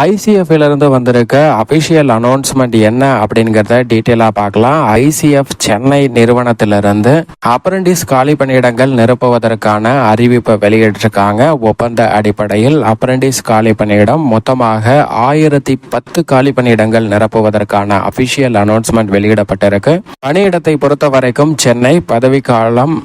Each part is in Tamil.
ஐசிஎஃப்ல இருந்து வந்திருக்க அபிஷியல் அனௌன்ஸ்மெண்ட் என்ன அப்படிங்கறத டீட்டெயிலா பார்க்கலாம். ஐசிஎஃப் சென்னை நிறுவனத்திலிருந்து அப்ரண்டிஸ் காலி பணியிடங்கள் நிரப்புவதற்கான அறிவிப்பை வெளியிட்டிருக்காங்க. ஒப்பந்த அடிப்படையில் அப்ரண்டிஸ் காலி பணியிடம் மொத்தமாக ஆயிரத்தி பத்து காலி பணியிடங்கள் நிரப்புவதற்கான அபிஷியல் அனௌன்ஸ்மெண்ட் வெளியிடப்பட்டிருக்கு. பணியிடத்தை பொறுத்த வரைக்கும் சென்னை பதவிக்காலம்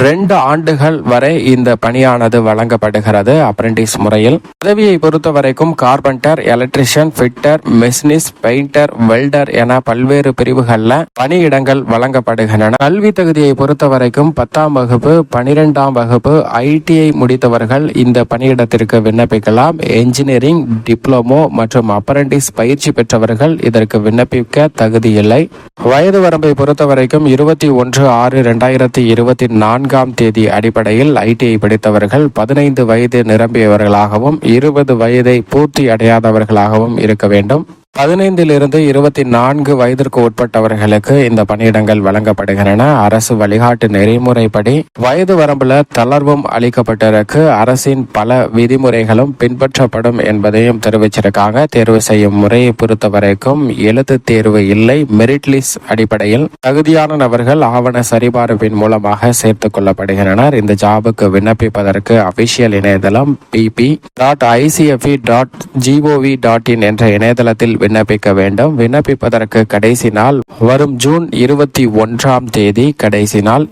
ரெண்டு ஆண்டுகள் வரை இந்த பணியானது வழங்கப்படுகிறது அப்ரெண்டிஸ் முறையில். பதவியை பொறுத்த வரைக்கும் carpenter electrician fitter machinist painter welder என பல்வேறு பிரிவுகளில் பணியிடங்கள் வழங்கப்படுகின்றன. கல்வி தகுதியை பொறுத்த வரைக்கும் பத்தாம் வகுப்பு பனிரெண்டாம் வகுப்பு ஐடிஐ முடித்தவர்கள் இந்த பணியிடத்திற்கு விண்ணப்பிக்கலாம். என்ஜினியரிங் டிப்ளமோ மற்றும் அப்ரெண்டிஸ் பயிற்சி பெற்றவர்கள் இதற்கு விண்ணப்பிக்க தகுதியில்லை. வயது வரம்பை பொறுத்த வரைக்கும் இருபத்தி ஒன்று ஆறு ரெண்டாயிரத்தி இருபத்தி நான்காம் தேதி அடிப்படையில் ஐடிஐ படித்தவர்கள் பதினைந்து வயது நிரம்பியவர்களாகவும் இருபது வயதை பூர்த்தி அடையாதவர்களாகவும் இருக்க வேண்டும். பதினைந்திலிருந்து இருபத்தி நான்கு வயதிற்கு உட்பட்டவர்களுக்கு இந்த பணியிடங்கள் வழங்கப்படுகின்றன. அரசு வழிகாட்டு நெறிமுறைப்படி வயது வரம்புல தளர்வும் அளிக்கப்பட்டிருக்கு. அரசின் பல விதிமுறைகளும் பின்பற்றப்படும் என்பதையும் தெரிவிச்சிருக்காங்க. தேர்வு செய்யும் முறையை பொறுத்த வரைக்கும் எழுத்து தேர்வு இல்லை. மெரிட் லிஸ்ட் அடிப்படையில் தகுதியான நபர்கள் ஆவண சரிபார்ப்பின் மூலமாக சேர்த்துக் கொள்ளப்படுகின்றனர். இந்த ஜாபுக்கு விண்ணப்பிப்பதற்கு அபிஷியல் இணையதளம் PB dot ICFE dot GOV dot in என்ற இணையதளத்தில் விண்ணப்பிக்க வேண்டும். விண்ணப்பிப்பதற்கு கடைசி நாள் வரும் ஜூன் இருபத்தி ஒன்றாம் தேதி கடைசி நாள்.